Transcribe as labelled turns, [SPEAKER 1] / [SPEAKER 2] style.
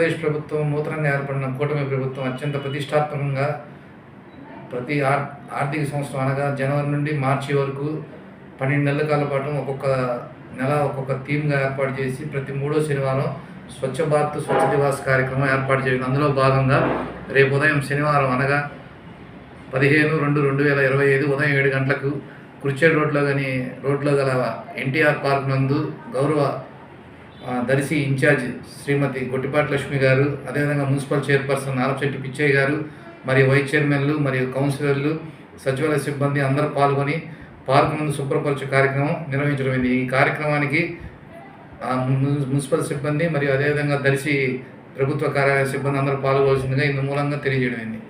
[SPEAKER 1] ఆంధ్రప్రదేశ్ ప్రభుత్వం నూతనంగా ఏర్పడిన కూటమి ప్రభుత్వం అత్యంత ప్రతిష్టాత్మకంగా ప్రతి ఆర్ ఆర్థిక సంవత్సరం అనగా జనవరి నుండి మార్చి వరకు పన్నెండు నెలల కాల పాటు ఒక్కొక్క నెల ఒక్కొక్క థీమ్గా ఏర్పాటు చేసి ప్రతి మూడో శనివారం స్వచ్ఛ భారత్ స్వచ్ఛ దివాస్ కార్యక్రమం ఏర్పాటు చేయడం. అందులో భాగంగా రేపు ఉదయం శనివారం అనగా పదిహేను రెండు రెండు వేల ఇరవై ఐదు ఉదయం ఏడు గంటలకు కుర్చేడు రోడ్లో కానీ రోడ్లో గల ఎన్టీఆర్ పార్క్ నందు గౌరవ దర్శి ఇన్ఛార్జ్ శ్రీమతి గొట్టిపాటి లక్ష్మి గారు అదేవిధంగా మున్సిపల్ చైర్పర్సన్ నారపశెట్టి పిచ్చయ్య గారు మరియు వైస్ చైర్మన్లు మరియు కౌన్సిలర్లు సచివాలయ సిబ్బంది అందరూ పాల్గొని పార్కు ముందు శుభ్రపరచు కార్యక్రమం నిర్వహించడమైంది ఈ కార్యక్రమానికి మున్సిపల్ సిబ్బంది మరియు అదేవిధంగా దర్శి ప్రభుత్వ కార్యాలయ సిబ్బంది అందరూ పాల్గొవలసిందిగా ఇందు మూలంగా తెలియజేయడమైంది